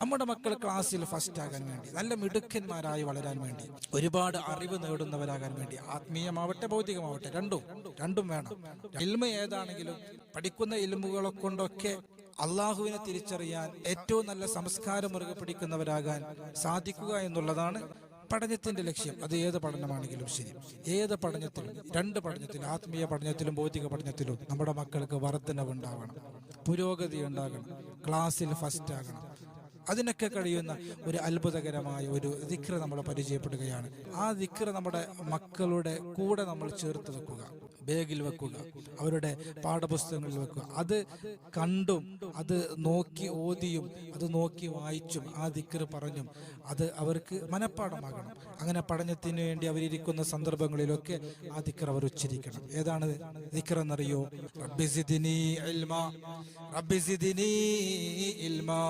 നമ്മുടെ മക്കൾ ക്ലാസ്സിൽ ഫസ്റ്റ് ആകാൻ വേണ്ടി നല്ല മിടുക്കന്മാരായി വളരാൻ വേണ്ടി ഒരുപാട് അറിവ് നേടുന്നവരാകാൻ വേണ്ടി ആത്മീയമാവട്ടെ ഭൗതികമാവട്ടെ രണ്ടും രണ്ടും വേണം. ഇൽമ ഏതാണെങ്കിലും പഠിക്കുന്ന ഇൽമുകളെ കൊണ്ടൊക്കെ അള്ളാഹുവിനെ തിരിച്ചറിയാൻ ഏറ്റവും നല്ല സംസ്കാരം മുറുകെ പിടിക്കുന്നവരാകാൻ സാധിക്കുക എന്നുള്ളതാണ് പഠനത്തിന്റെ ലക്ഷ്യം. അത് ഏത് പഠനമാണെങ്കിലും ശരി. ഏത് പഠനത്തിലും രണ്ട് പഠനത്തിലും ആത്മീയ പഠനത്തിലും ഭൗതിക പഠനത്തിലും നമ്മുടെ മക്കൾക്ക് വർധനവുണ്ടാവണം പുരോഗതി ഉണ്ടാകണം ക്ലാസ്സിൽ ഫസ്റ്റ് ആകണം. അതിനൊക്കെ കഴിയുന്ന ഒരു അത്ഭുതകരമായ ഒരു ദിക്ര നമ്മൾ പരിചയപ്പെടുകയാണ്. ആ ദിക്ര നമ്മുടെ മക്കളുടെ കൂടെ നമ്മൾ ചേർത്ത് വെക്കുക ബാഗിൽ വെക്കുക അവരുടെ പാഠപുസ്തകങ്ങളിൽ വെക്കുക. അത് കണ്ടും അത് നോക്കി ഓതിയും അത് നോക്കി വായിച്ചും ആ ദിക്ർ പറഞ്ഞും അത് അവർക്ക് മനഃപ്പാടമാകണം അങ്ങനെ പഠനത്തിന് വേണ്ടി അവരിയ്ക്കുന്ന സന്ദർഭങ്ങളിലൊക്കെ ആ ദിക്ർ അവർ ഉച്ചരിക്കണം. ഏതാണ് ദിക്ർ എന്നറിയോ? റബ്ബി സിദ്നി ഇൽമാ റബ്ബി സിദ്നി ഇൽമാ.